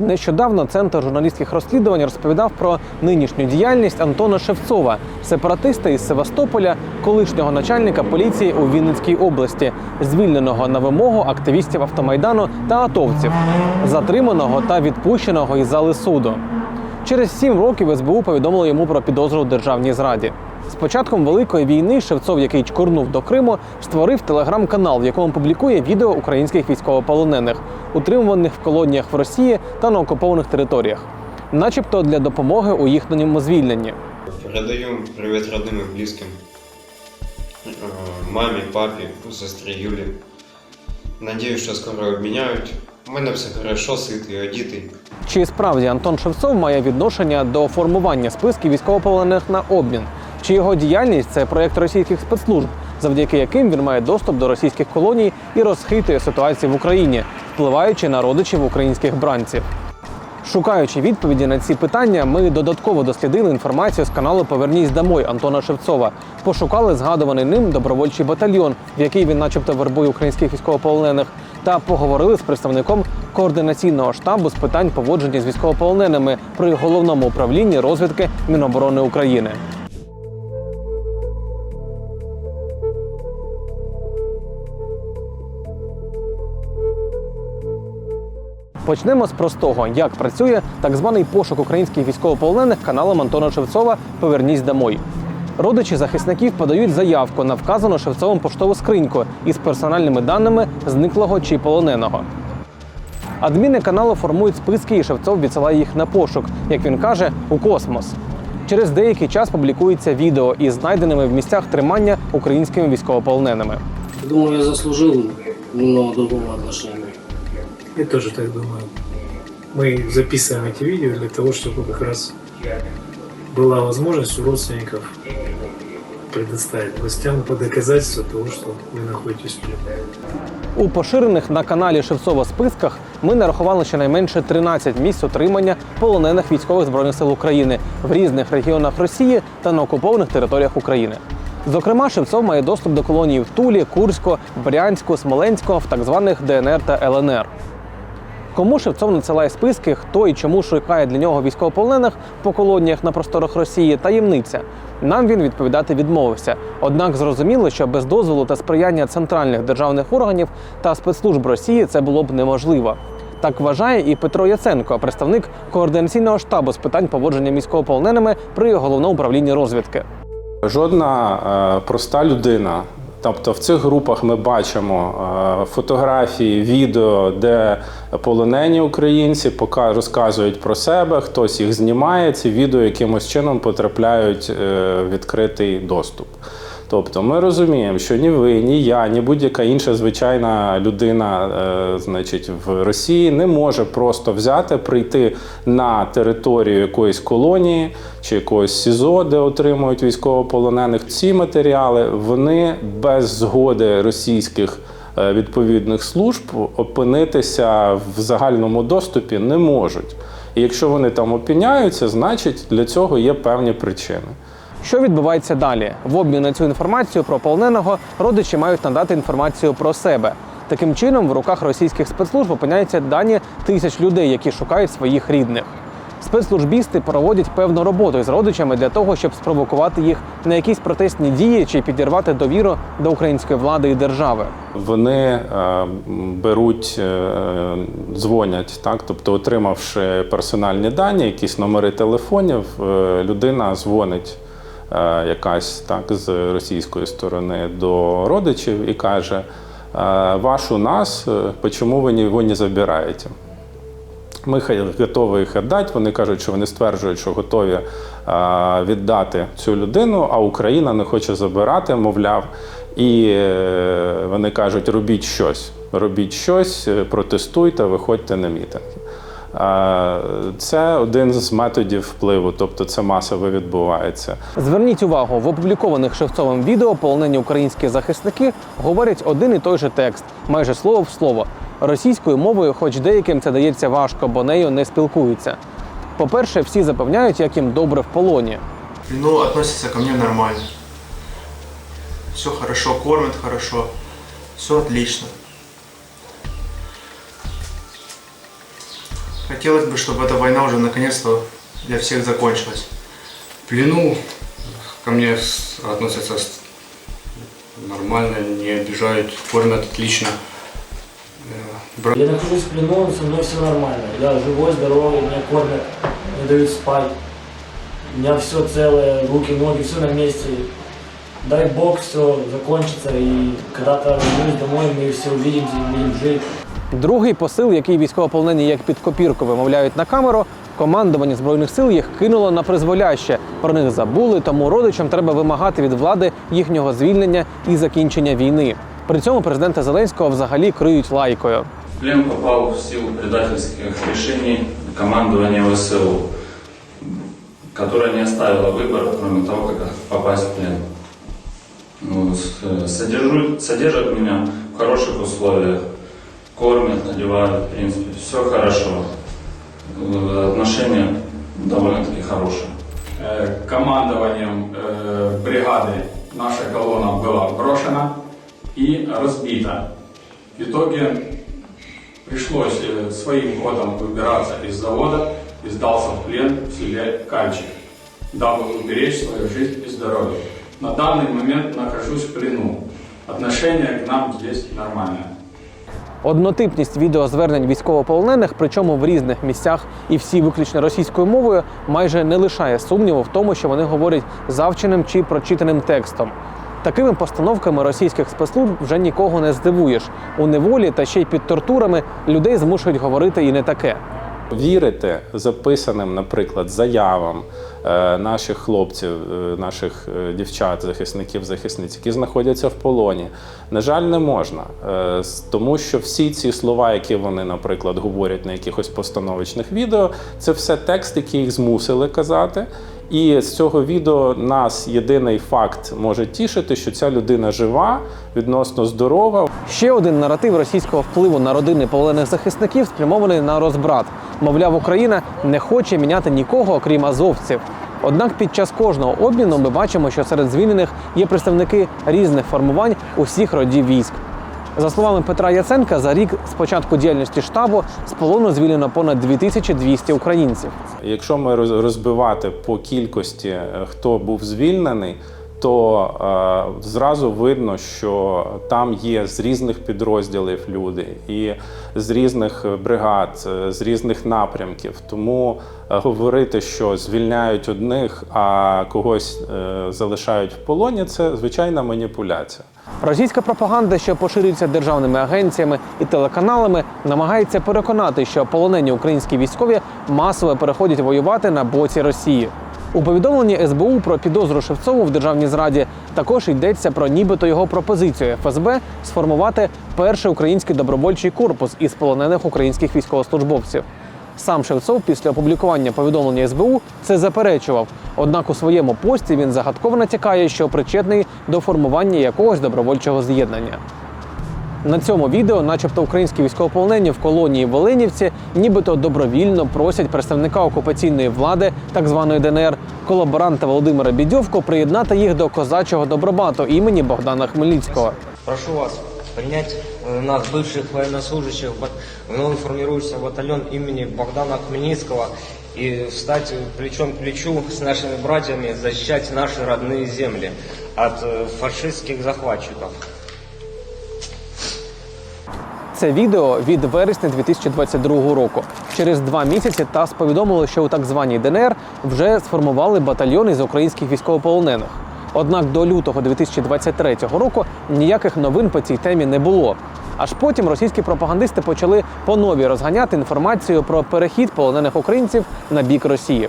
Нещодавно центр журналістських розслідувань розповідав про нинішню діяльність Антона Шевцова, сепаратиста із Севастополя, колишнього начальника поліції у Вінницькій області, звільненого на вимогу активістів автомайдану та атовців, затриманого та відпущеного із зали суду. Через сім років СБУ повідомило йому про підозру у державній зраді. З початком великої війни Шевцов, який чкурнув до Криму, створив телеграм-канал, в якому публікує відео українських військовополонених, утримуваних в колоніях в Росії та на окупованих територіях, начебто для допомоги у їхньому звільненні. Передаю привет родным и близким. Э, Маме, папе, сестре Юлі. Надіюсь, що скоро обміняють. У мене все хорошо, ситий, одітий. Чи справді Антон Шевцов має відношення до формування списків військовополонених на обмін? Чи його діяльність це проєкт російських спецслужб, завдяки яким він має доступ до російських колоній і розхитує ситуацію в Україні, впливаючи на родичів українських бранців? Шукаючи відповіді на ці питання, ми додатково дослідили інформацію з каналу Повернісь домой Антона Шевцова. Пошукали згадуваний ним добровольчий батальйон, в який він, начебто, вербує українських військовополонених, та поговорили з представником координаційного штабу з питань поводження з військовополоненими при головному управлінні розвідки Міноборони України. Почнемо з простого, як працює так званий пошук українських військовополонених каналом Антона Шевцова Повернись домой. Родичі захисників подають заявку на вказану Шевцовим поштову скриньку із персональними даними зниклого чи полоненого. Адміни каналу формують списки, і Шевцов відсилає їх на пошук, як він каже, у космос. Через деякий час публікується відео із знайденими в місцях тримання українськими військовополоненими. Думаю, я заслужил немного другого отношения. Я тоже так думаю. Мы записываем эти видео для того, чтобы как раз была возможность у родственников предоставить властям по доказательству того, что вы находитесь в плену. У поширених на каналі Шевцова списках ми нарахували щонайменше 13 місць утримання полонених військових збройних сил України в різних регіонах Росії та на окупованих територіях України. Зокрема, Шевцов має доступ до колонії в Тулі, Курську, Брянську, Смоленську в так званих ДНР та ЛНР. Кому Шевцов надсилає списки, хто і чому шукає для нього військовополонених по колоніях на просторах Росії таємниця. Нам він відповідати відмовився. Однак зрозуміло, що без дозволу та сприяння центральних державних органів та спецслужб Росії це було б неможливо. Так вважає і Петро Яценко, представник координаційного штабу з питань поводження військовополоненими при головному управлінні розвідки. Жодна е, проста людина. Тобто в цих групах ми бачимо е, фотографії, відео, де полонені українці розказують про себе, хтось їх знімає. Ці відео якимось чином потрапляють е, в відкритий доступ. Тобто ми розуміємо, що ні ви, ні я, ні будь-яка інша звичайна людина, е, значить, в Росії не може просто взяти, прийти на територію якоїсь колонії чи якогось СІЗО, де отримують військовополонених. Ці матеріали вони без згоди російських е, відповідних служб опинитися в загальному доступі не можуть. І якщо вони там опиняються, значить для цього є певні причини. Що відбувається далі? В обмін на цю інформацію про полоненого родичі мають надати інформацію про себе. Таким чином, в руках російських спецслужб опиняються дані тисяч людей, які шукають своїх рідних. Спецслужбісти проводять певну роботу із родичами для того, щоб спровокувати їх на якісь протестні дії чи підірвати довіру до української влади і держави. Вони е, беруть, е, дзвонять, так, тобто, отримавши персональні дані, якісь номери телефонів, е, людина дзвонить якась так з російської сторони до родичів і каже: е, ваш у нас, е, чому ви його не забираєте? Ми готові їх віддати. Вони кажуть, що вони стверджують, що готові е, віддати цю людину, а Україна не хоче забирати, мовляв. І е, вони кажуть, робіть щось, робіть щось, е, протестуйте, виходьте на мітинги. Це один з методів впливу, тобто це масово відбувається. Зверніть увагу, в опублікованих Шевцовим відео полонені українські захисники говорять один і той же текст, майже слово в слово. Російською мовою, хоч деяким це дається важко, бо нею не спілкуються. По-перше, всі запевняють, як їм добре в полоні. Ну, относятся ко мне нормально. Все хорошо, кормят хорошо. Все отлично. Хотелось бы, чтобы эта война уже наконец-то для всех закончилась. В плену ко мне относятся нормально, не обижают, кормят отлично. Э, Я нахожусь в плену, со мной все нормально. Я живой, здоровый, меня кормят, не дают спать. У меня все целое, руки, ноги, все на месте. Дай бог все закончится и когда-то вернусь домой, мы все увидимся, будем жить. Другий посил, який військовополонені як під копірку вимовляють на камеру, командування збройних сил їх кинуло на призволяще. Про них забули, тому родичам треба вимагати від влади їхнього звільнення і закінчення війни. При цьому президента Зеленського взагалі криють лайкою. В плен попал в силу предательских решений командования ВСУ, которое не оставило выбора, кроме того, как попасть в плен. Ну, содержу- содержат меня в хороших условиях, кормят, одевают, в принципе, все хорошо. Отношения довольно-таки хорошие. Э, командованием э, бригады наша колонна была брошена и разбита. В итоге пришлось э, своим ходом выбираться из завода и сдался в плен в селе Кальчик, дабы уберечь свою жизнь и здоровье. На данный момент нахожусь в плену. Отношение к нам здесь нормальное. Однотипність відеозвернень військовополонених, причому в різних місцях і всі виключно російською мовою, майже не лишає сумніву в тому, що вони говорять завченим чи прочитаним текстом. Такими постановками російських спецслужб вже нікого не здивуєш. У неволі та ще й під тортурами людей змушують говорити і не таке. Вірити записаним, наприклад, заявам е, наших хлопців, е, наших е, дівчат, захисників, захисниць, які знаходяться в полоні, на жаль, не можна, тому що всі ці слова, які вони, наприклад, говорять на якихось постановочних відео, це все текст, який їх змусили казати. І з цього відео нас єдиний факт може тішити, що ця людина жива, відносно здорова, Ще один наратив російського впливу на родини полонених захисників спрямований на розбрат. Мовляв, Україна не хоче міняти нікого, окрім азовців. Однак під час кожного обміну ми бачимо, що серед звільнених є представники різних формувань усіх родів військ. За словами Петра Яценка, за рік з початку діяльності штабу з полону звільнено понад 2200 українців. Якщо ми роз- розбивати по кількості, е, хто був звільнений, то е, зразу видно, що там є з різних підрозділів люди і з різних бригад, е, з різних напрямків. Тому е, говорити, що звільняють одних, а когось е, залишають в полоні, це звичайна маніпуляція. Російська пропаганда, що поширюється державними агенціями і телеканалами, намагається переконати, що полонені українські військові масово переходять воювати на боці Росії. У повідомленні СБУ про підозру Шевцову в державній зраді також йдеться про нібито його пропозицію ФСБ сформувати перший український добровольчий корпус із полонених українських військовослужбовців. Сам Шевцов після опублікування повідомлення СБУ це заперечував. Однак у своєму пості він загадково натякає, що причетний до формування якогось добровольчого з'єднання. На цьому відео, начебто, українські військовополонені в колонії в Оленівці, нібито добровільно просять представника окупаційної влади, так званої ДНР, колаборанта Володимира Бідьовко, приєднати їх до козачого добробату імені Богдана Хмельницького. Прошу вас принять э, нас, бывших военнослужащих, в бат- в новый формирующийся батальон имени Богдана Хмельницкого и встать плечом к плечу с нашими братьями, защищать наши родные земли от э, фашистских захватчиков. Це відео від вересня 2022 року. Через два місяці ТАСС повідомило, що у так званій ДНР вже сформували батальйон із українських військовополонених. Однак до лютого 2023 року ніяких новин по цій темі не було. Аж потім російські пропагандисти почали по новій розганяти інформацію про перехід полонених українців на бік Росії.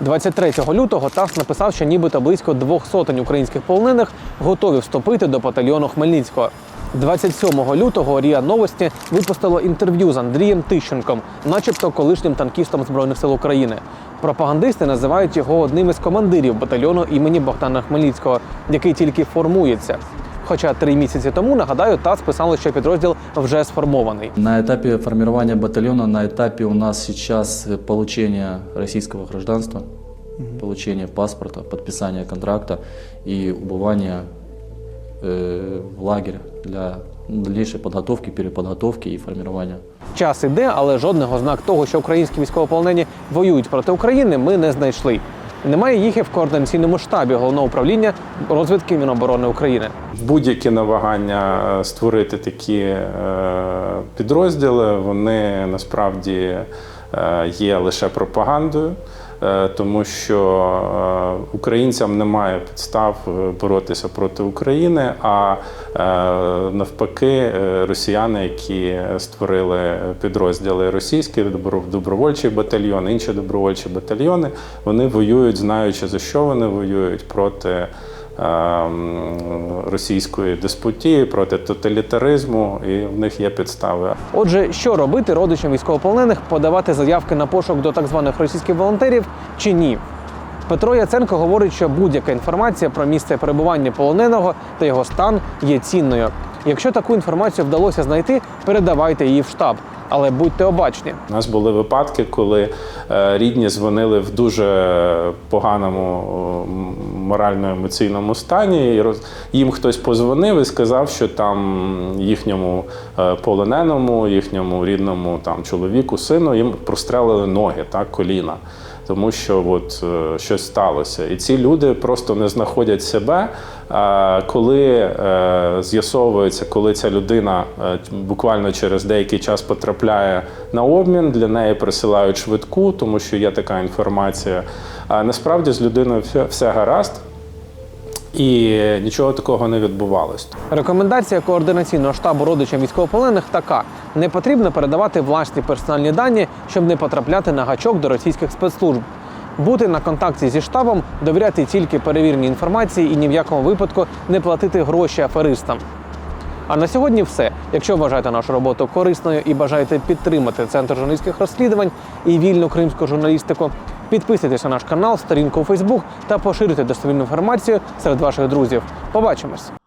23 лютого ТАСС написав, що нібито близько двох сотень українських полонених готові вступити до батальйону Хмельницького. 27 лютого Ріа Новості випустило інтерв'ю з Андрієм Тищенком, начебто колишнім танкістом Збройних сил України. Пропагандисти називають його одним із командирів батальйону імені Богдана Хмельницького, який тільки формується. Хоча три місяці тому, нагадаю, ТАСС писало, що підрозділ вже сформований. На этапе формирования батальона, на этапе у нас сейчас э, получения российского гражданства, получения паспорта, подписания контракта и убывания э, в лагерь для дальнейшей подготовки, переподготовки и формирования Час іде, але жодних ознак того, що українські військовополонені воюють проти України, ми не знайшли. Немає їх і в координаційному штабі головного управління розвідки Міноборони України. Будь-які намагання е, створити такі е, підрозділи, вони насправді е, є лише пропагандою, е, тому що е, українцям немає підстав е, боротися проти України, а е, навпаки, е, росіяни, які створили підрозділи російські добро- добровольчий батальйон, інші добровольчі батальйони, вони воюють, знаючи за що вони воюють проти російської деспотії, проти тоталітаризму, і в них є підстави. Отже, що робити родичам військовополонених, подавати заявки на пошук до так званих російських волонтерів чи ні? Петро Яценко говорить, що будь-яка інформація про місце перебування полоненого та його стан є цінною. Якщо таку інформацію вдалося знайти, передавайте її в штаб, але будьте обачні. У нас були випадки, коли е, рідні дзвонили в дуже поганому морально-емоційному стані. І роз... Їм хтось позвонив і сказав, що там їхньому е, полоненому, їхньому рідному там чоловіку, сину їм прострелили ноги, так, коліна. Тому що от е, щось сталося, і ці люди просто не знаходять себе. А коли е, з'ясовується, коли ця людина е, буквально через деякий час потрапляє на обмін, для неї присилають швидку, тому що є така інформація. А насправді з людиною все гаразд. І нічого такого не відбувалось. Рекомендація координаційного штабу родичам військовополонених така: не потрібно передавати власні персональні дані, щоб не потрапляти на гачок до російських спецслужб. Бути на контакті зі штабом, довіряти тільки перевіреній інформації і ні в якому випадку не платити гроші аферистам. А на сьогодні все. Якщо вважаєте нашу роботу корисною і бажаєте підтримати центр журналістських розслідувань і вільну кримську журналістику, підписуйтесь на наш канал, сторінку у Фейсбук та поширюйте достовірну інформацію серед ваших друзів. Побачимось!